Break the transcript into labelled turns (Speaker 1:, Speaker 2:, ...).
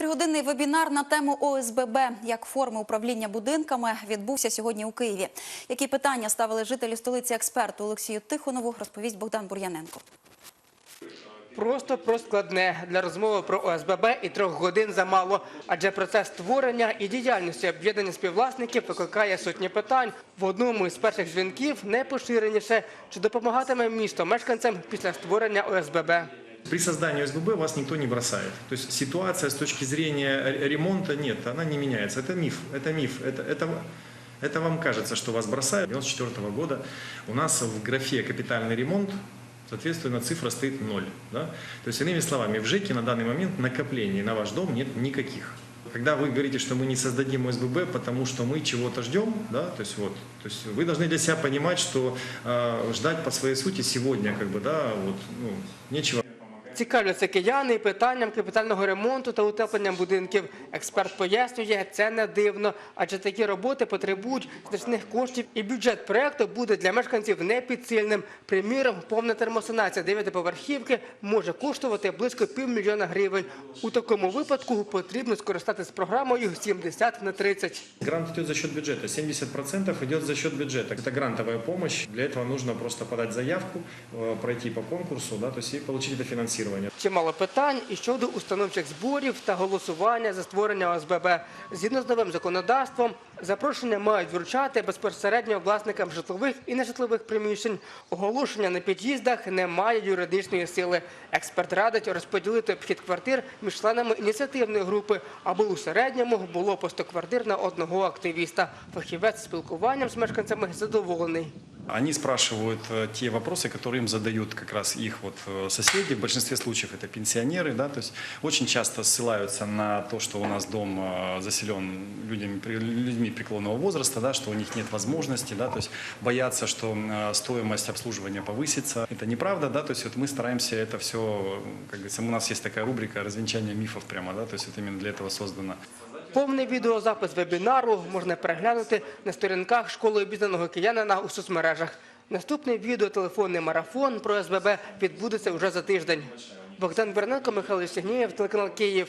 Speaker 1: Тригодинний вебінар на тему ОСББ як форми управління будинками відбувся сьогодні у Києві. Які питання ставили жителі столиці експерту Олексію Тихонову, розповість Богдан Бур'яненко.
Speaker 2: Просто про складне для розмови про ОСББ і трьох годин замало, адже процес створення і діяльності об'єднання співвласників викликає сотні питань. В одному із перших дзвінків найпоширеніше, чи допомагатиме місто мешканцям після створення ОСББ.
Speaker 3: При создании ОСББ вас никто не бросает. То есть ситуация с точки зрения ре- ремонта нет, она не меняется. Это миф, это миф, это, это, это вам кажется, что вас бросают. 94 года у нас в графе «капитальный ремонт» Соответственно, цифра стоит ноль. Да? То есть, иными словами, в ЖЭКе на данный момент накоплений на ваш дом нет никаких. Когда вы говорите, что мы не создадим ОСББ, потому что мы чего-то ждем, да, то есть вот, то есть вы должны для себя понимать, что э, ждать по своей сути сегодня, как бы, да, вот, ну, нечего.
Speaker 2: Цікавляться кияни і питанням капітального ремонту та утеплення будинків. Експерт пояснює, це не дивно, адже такі роботи потребують значних коштів, і бюджет проекту буде для мешканців непідсильним. Приміром, повна термосанація дев'ятиповерхівки може коштувати близько півмільйона гривень. У такому випадку потрібно скористатися програмою 70 на 30.
Speaker 3: Грант идет за счет бюджета, 70% идет за счет бюджета. Это грантовая помощь, для этого нужно просто подать заявку, э, пройти по конкурсу, да, то есть и получить это финансирование.
Speaker 2: Чимало питань і щодо установчих зборів та голосування за створення ОСББ. Згідно з новим законодавством, запрошення мають вручати безпосередньо власникам житлових і нежитлових приміщень. Оголошення на під'їздах не має юридичної сили. Експерт радить розподілити обхід квартир між членами ініціативної групи, аби у середньому було по 100 квартир на одного активіста. Фахівець спілкуванням з мешканцями задоволений.
Speaker 4: Они спрашивают э, те вопросы, которые им задают как раз их вот э, соседи. В большинстве случаев это пенсионеры, да, то есть очень часто ссылаются на то, что у нас дом э, заселен людьми, людьми преклонного возраста, да, что у них нет возможности, да, то есть боятся, что стоимость обслуживания повысится. Это неправда, да, то есть вот мы стараемся это все, как говорится, у нас есть такая рубрика развенчания мифов прямо, да, то есть вот именно для этого создано.
Speaker 2: Повний відеозапис вебінару можна переглянути на сторінках школи обізнаного киянина у соцмережах. Наступний відеотелефонний марафон про СББ відбудеться вже за тиждень. Богдан Верненко, Михайло Сігнієв, телеканал Київ.